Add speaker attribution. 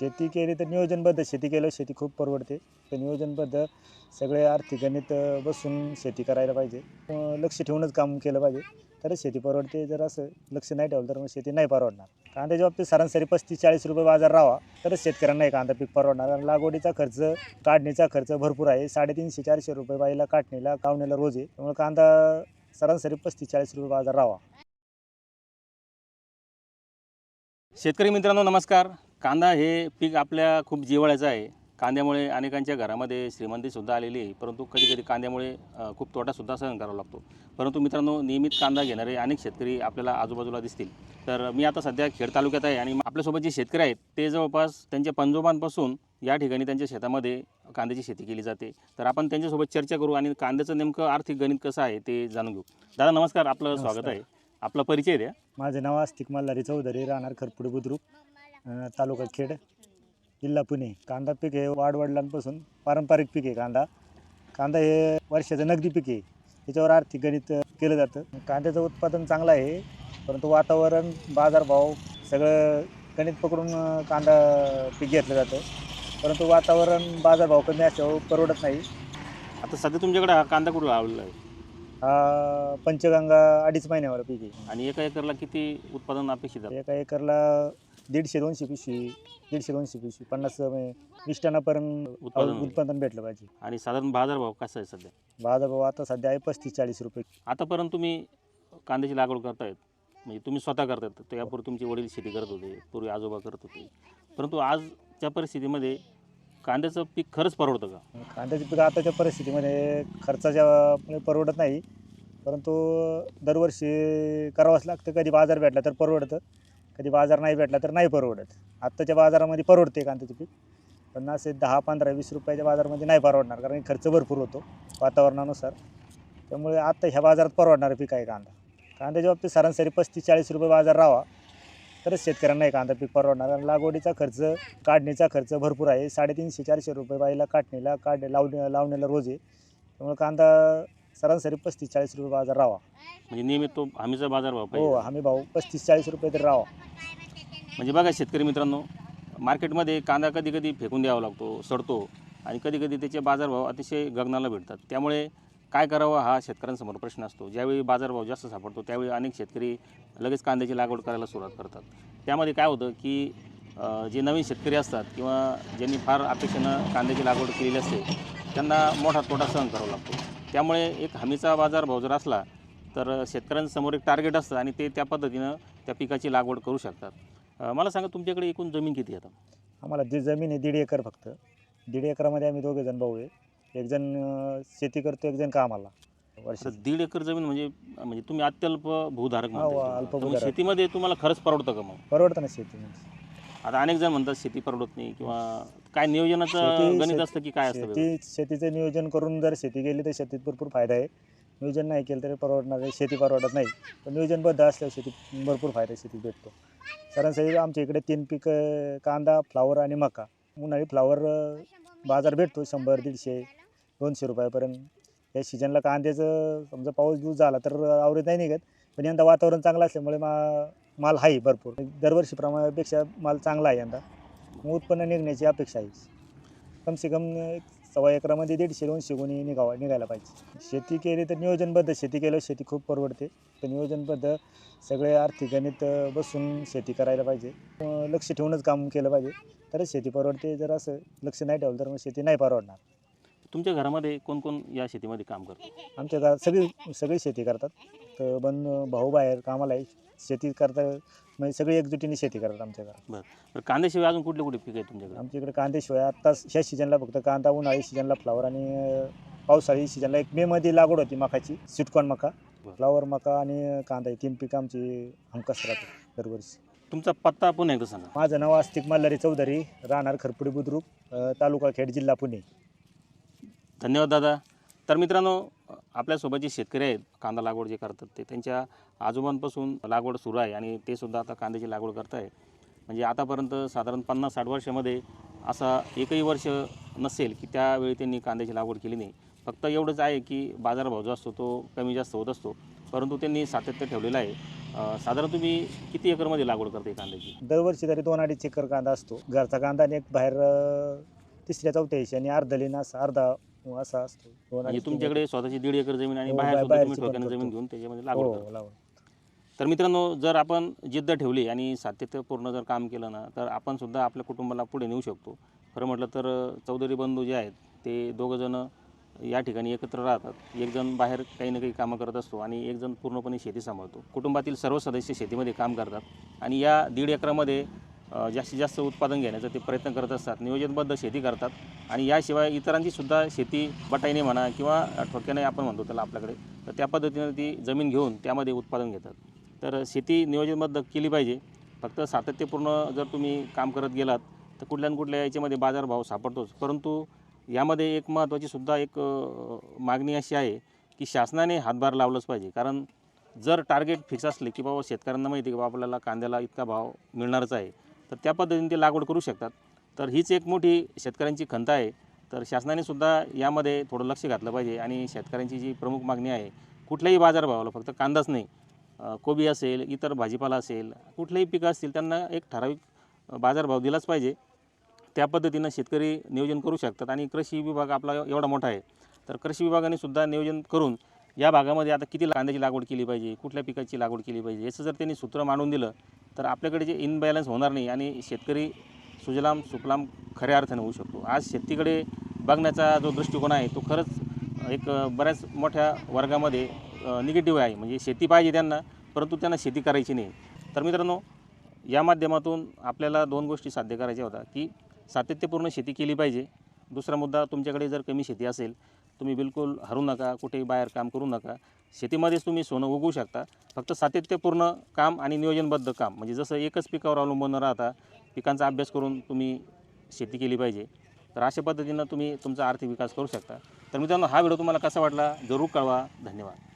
Speaker 1: शेती केली तर नियोजनबद्ध शेती केलं शेती खूप परवडते. तर नियोजनबद्ध सगळे आर्थिक गणित बसून शेती करायला पाहिजे. लक्ष ठेवूनच काम केलं पाहिजे. तरच शेती परवडते जर असं लक्ष नाही ठेवलं तर मग शेती नाही परवडणार. कांद्याच्या बाबतीत सरासरी पस्तीस चाळीस रुपये बाजार राहावा. तरच शेतकऱ्यांना हे कांदा पीक परवडणार. आणि लागवडीचा खर्च काढणीचा खर्च भरपूर आहे. साडेतीनशे चारशे रुपये बाईला काटणीला कावणीला रोज आहे. त्यामुळे कांदा सरासरी पस्तीस चाळीस रुपये बाजार राहावा.
Speaker 2: शेतकरी मित्रांनो नमस्कार. कांदा हे पीक आपल्या खूप जिव्हाळ्याचं आहे. कांद्यामुळे अनेकांच्या घरामध्ये श्रीमंतीसुद्धा आलेली आहे. परंतु कधी कधी कांद्यामुळे खूप तोटासुद्धा सहन करावा लागतो. परंतु मित्रांनो नियमित कांदा घेणारे अनेक शेतकरी आपल्याला आजूबाजूला दिसतील. तर मी आता सध्या खेड तालुक्यात आहे आणि आपल्यासोबत जे शेतकरी आहेत ते जवळपास त्यांच्या पंजोबांपासून या ठिकाणी त्यांच्या शेतामध्ये कांद्याची शेती केली जाते. तर आपण त्यांच्यासोबत चर्चा करू आणि कांद्याचं नेमकं आर्थिक गणित कसं आहे ते जाणून घेऊ. दादा नमस्कार. आपलं स्वागत. आहे. आपला परिचय द्या.
Speaker 1: माझे नाव आस्तिक मल्हारी चौधरी राहणार खरपुडे बुद्रुक. अं, तालुका खेड जिल्हा पुणे. कांदा पीक हे वाडवडिलांपासून पारंपरिक पीक आहे कांदा. कांदा हे वर्षाचं नगदी पीक आहे. त्याच्यावर आर्थिक गणित अं, केलं जातं. कांद्याचं उत्पादन चांगलं आहे परंतु वातावरण बाजारभाव सगळं गणित पकडून अं, कांदा पीक घेतलं जातं. परंतु वातावरण बाजारभाव कमी असल्यावर परवडत नाही.
Speaker 2: आता सध्या तुमच्याकडे हा कांदा कुठं लावलेला आहे?
Speaker 1: हा पंचगंगा अडीच महिन्यावर पीक आहे.
Speaker 2: आणि एका एकरला किती उत्पादन अपेक्षित आहे?
Speaker 1: एका एकरला दीडशे दोनशे पिशवी दीडशे दोनशे पिशवी. पन्नास म्हणजे वीस टनापर्यंत
Speaker 2: उत्पादन होईल.
Speaker 1: उत्पादन भेटलं पाहिजे.
Speaker 2: आणि साधारण बाजारभाव कसा आहे सध्या?
Speaker 1: बाजारभाव आता सध्या आहे पस्तीस चाळीस रुपये.
Speaker 2: आतापर्यंत तुम्ही कांद्याची लागवड करतायत. म्हणजे तुम्ही स्वतः करतायत. तर यापूर्वी तुमचे वडील शेती करत होते. पूर्वी आजोबा करत होते. परंतु आजच्या परिस्थितीमध्ये कांद्याचं पीक खरंच परवडतं का?
Speaker 1: कांद्याचे पीक आताच्या परिस्थितीमध्ये खर्चाच्या मुळे परवडत नाही. परंतु दरवर्षी करावंच लागतं. कधी बाजार भेटला तर परवडतं. कधी बाजार नाही भेटला तर नाही परवडत. आत्ताच्या बाजारामध्ये परवडते कांद्याचे पीक? पण असे दहा पंधरा वीस रुपयाच्या बाजारामध्ये नाही परवडणार कारण खर्च भरपूर होतो वातावरणानुसार. त्यामुळे आत्ता ह्या बाजारात परवडणारं पीक आहे कांदा. कांद्याच्या बाबतीत सरासरी पस्तीस चाळीस रुपये बाजार राहावा. तरच शेतकऱ्यांना हे कांदा पीक परवडणार. आणि लागवडीचा खर्च काढणीचा खर्च भरपूर आहे. साडेतीनशे चारशे रुपये बाईला काटणीला काढ लावणे लावण्याला रोज आहे. त्यामुळे कांदा सरासरी पस्तीस चाळीस रुपये बाजार राहावा.
Speaker 2: म्हणजे नियमित तो हमीचा बाजारभाव
Speaker 1: हो
Speaker 2: पाहिजे.
Speaker 1: हमी भाऊ पस्तीस चाळीस रुपये तरी राहावा.
Speaker 2: म्हणजे बघा शेतकरी मित्रांनो मार्केटमध्ये कांदा कधी कधी फेकून द्यावा लागतो सडतो आणि कधी कधी त्याचे बाजारभाव अतिशय गगनाला भेटतात. त्यामुळे काय करावं हा शेतकऱ्यांसमोर प्रश्न असतो. ज्यावेळी बाजारभाव जास्त सापडतो त्यावेळी अनेक शेतकरी लगेच कांद्याची लागवड करायला सुरुवात करतात. त्यामध्ये काय होतं की अं, जे नवीन शेतकरी असतात किंवा ज्यांनी फार अपेक्षेनं कांद्याची लागवड केलेली असते त्यांना मोठा तोटा सहन करावा लागतो. त्यामुळे एक हमीचा बाजारभाव जर असला तर शेतकऱ्यांसमोर एक टार्गेट असतं आणि ते त्या पद्धतीनं त्या पिकाची लागवड करू शकतात. मला सांगा तुमच्याकडे एकूण जमीन किती आहे आता?
Speaker 1: आम्हाला जी जमीन आहे दीड एकर फक्त. दीड एकरामध्ये आम्ही दोघे जण भाऊ आहे. एक जण अं, शेती करतो एक जण कामाला. वर्ष
Speaker 2: तर दीड एकर जमीन म्हणजे म्हणजे तुम्ही अत्यल्प भूधारक
Speaker 1: हो. अल्प.
Speaker 2: शेतीमध्ये तुम्हाला खरंच परवडतं का मग?
Speaker 1: परवडतं ना शेती
Speaker 2: आता अनेक जण म्हणतात शेती परवडत नाही किंवा काय नियोजनाचं
Speaker 1: शेती-
Speaker 2: गणित असतं की काय असतं वेगळं?
Speaker 1: शेती शेतीचं नियोजन करून जर शेती केली तर शेतीत भरपूर फायदा आहे. नियोजन नाही केलं तरी परवडणार आहे. शेती परवडत नाही. पण नियोजनबद्ध असल्यावर शेतीत भरपूर फायदा शेतीत भेटतो. सरासरी आमच्या इकडे तीन पिकं कांदा फ्लावर आणि मका. उन्हाळी फ्लावर अं, बाजार भेटतो शंभर दीडशे दोनशे रुपयापर्यंत. या सीजनला कांद्याचं समजा पाऊस बिऊस झाला तर आवरेज नाही निघत. पण यंदा वातावरण चांगलं असल्यामुळे मा माल आहे भरपूर. दरवर्षीप्रमाणेपेक्षा माल चांगला आहे यंदा. मग उत्पन्न निघण्याची अपेक्षा आहे. कम से कम सव्वा एकरामध्ये दीडशे दोनशे गुणी निघावा निघायला पाहिजे. शेती केली तर नियोजनबद्ध शेती केलं शेती खूप परवडते. तर नियोजनबद्ध सगळे आर्थिक गणित बसून शेती करायला पाहिजे. लक्ष ठेवूनच काम केलं पाहिजे. तरच शेती परवडते जर असं लक्ष नाही ठेवलं तर मग शेती नाही परवडणार.
Speaker 2: तुमच्या घरामध्ये कोण कोण या शेतीमध्ये काम करतं?
Speaker 1: आमच्या घरात सगळी सगळी शेती करतात. तर बन भाऊ बाहेर कामाला आहे. शेती करता म्हणजे सगळी एकजुटीने शेती करतात आमच्या घरात.
Speaker 2: तर कांद्याशिवाय अजून कुठले कुठले पीक आहे तुमच्याकडे?
Speaker 1: आमच्या इकडे कांद्याशिवाय आत्ता ह्या सीजनला फक्त कांदा उन्हाळी सीजनला फ्लावर आणि अं, पावसाळी सीजनला एक मेमध्ये लागवड होती मकाची स्वीटकॉर्न मका
Speaker 2: बरं.
Speaker 1: फ्लावर मका आणि कांदा हे तीन पिकं आमची हमखास राहतात दरवर्षी.
Speaker 2: तुमचा पत्ता पुन्हा एकदा सांगा?
Speaker 1: माझं नाव आस्तिक मल्हारी चौधरी राहणार खरपुडी बुद्रुक अं, तालुका खेड जिल्हा पुणे.
Speaker 2: धन्यवाद दादा. तर मित्रांनो आपल्यासोबत जे शेतकरी आहेत कांदा लागवड जे करतात ते त्यांच्या आजोबांपासून लागवड सुरू आहे आणि ते सुद्धा आता कांद्याची लागवड करत आहे म्हणजे आतापर्यंत साधारण पन्नास साठ वर्षामध्ये असा एकही वर्ष नसेल की त्यावेळी त्यांनी कांद्याची लागवड केली नाही. फक्त एवढंच आहे की बाजारभाव जो असतो तो कमी जास्त होत असतो. परंतु त्यांनी सातत्य ठेवलेलं आहे. साधारण तुम्ही किती एकरमध्ये लागवड करते कांद्याची?
Speaker 1: दरवर्षी तरी दोन अडीच एकर कांदा असतो. घरचा कांदा आणि एक बाहेर तिसऱ्या चौथ्या आणि आणि लिन असा अर्धा असा असतो. दोन
Speaker 2: म्हणजे
Speaker 1: अडीच
Speaker 2: तुमच्याकडे स्वतःची दीड एकर जमीन आणि
Speaker 1: हो,
Speaker 2: बाहेर
Speaker 1: बाहेर-
Speaker 2: सुद्धा तुम्ही
Speaker 1: बाहेरची पण
Speaker 2: ठोक्यानं जमीन
Speaker 1: करतो.
Speaker 2: घेऊन त्याच्यामध्ये करता
Speaker 1: हो लावून
Speaker 2: तर मित्रांनो जर आपण जिद्द ठेवली आणि सातत्यपूर्ण जर काम केलं ना तर आपण सुद्धा आपल्या कुटुंबाला पुढे नेऊ शकतो. खरं म्हटलं तर अ, चौधरी बंधू जे आहेत ते दोघंजणं या ठिकाणी एकत्र राहतात. एक जण बाहेर काही ना काही कामं करत असतो आणि एक जण पूर्णपणे शेती सांभाळतो. कुटुंबातील सर्व सदस्य शेतीमध्ये काम करतात. आणि या दीड एकरामध्ये जास्तीत जास्त उत्पादन घेण्याचा ते प्रयत्न करत असतात. नियोजनबद्ध शेती करतात आणि याशिवाय इतरांची सुद्धा शेती बटाईने म्हणा किंवा ठोक्याने आपण म्हणतो त्याला आपल्याकडे तर त्या पद्धतीनं ती जमीन घेऊन त्यामध्ये उत्पादन घेतात. तर शेती नियोजनबद्ध केली पाहिजे. फक्त सातत्यपूर्ण जर तुम्ही काम करत गेलात तर कुठल्या कुठल्या याच्यामध्ये बाजारभाव सापडतोच. परंतु यामध्ये एक महत्त्वाची सुद्धा एक मागणी अशी आहे की शासनाने हातभार लावलंच पाहिजे. कारण जर टार्गेट फिक्स असले की बाबा शेतकऱ्यांना माहिती आहे की बाबा आपल्याला कांद्याला इतका भाव मिळणारच आहे. तर त्या पद्धतीने ते लागवड करू शकतात. तर हीच एक मोठी शेतकऱ्यांची खंत आहे. तर शासनाने सुद्धा यामध्ये थोडं लक्ष घातलं पाहिजे आणि शेतकऱ्यांची जी प्रमुख मागणी आहे कुठल्याही बाजारभावाला फक्त कांदाच नाही. कोबी असेल इतर भाजीपाला असेल कुठलेही पिकं असतील त्यांना एक ठराविक बाजारभाव दिलाच पाहिजे. त्या पद्धतीनं शेतकरी नियोजन करू शकतात आणि कृषी विभाग आपला एवढा मोठा आहे. तर कृषी विभागाने सुद्धा नियोजन करून या भागामध्ये आता किती कांद्याची लागवड केली पाहिजे? कुठल्या पिकाची लागवड केली पाहिजे? याचं जर त्यांनी सूत्र मांडून दिलं तर आपल्याकडे जे इनबॅलन्स होणार नाही आणि शेतकरी सुजलाम सुफलाम खऱ्या अर्थाने होऊ शकतो. आज शेतीकडे बघण्याचा जो दृष्टिकोन आहे तो खरंच एक बऱ्याच मोठ्या वर्गामध्ये निगेटिव्ह आहे. म्हणजे शेती पाहिजे त्यांना परंतु त्यांना शेती करायची नाही. तर मित्रांनो या माध्यमातून आपल्याला दोन गोष्टी साध्य करायच्या होत्या की सातत्यपूर्ण शेती केली पाहिजे. दुसरा मुद्दा तुमच्याकडे जर कमी शेती असेल तुम्ही बिलकुल हरू नका कुठेही बाहेर काम करू नका. शेतीमध्येच तुम्ही सोनं उगवू शकता. फक्त सातत्यपूर्ण काम आणि नियोजनबद्ध काम. म्हणजे जसं एकच पिकावर अवलंबून न राहता पिकांचा अभ्यास करून तुम्ही शेती केली पाहिजे. तर अशा पद्धतीनं तुम्ही तुमचा आर्थिक विकास करू शकता. तर मित्रांनो हा व्हिडिओ तुम्हाला कसा वाटला? जरूर कळवा. धन्यवाद.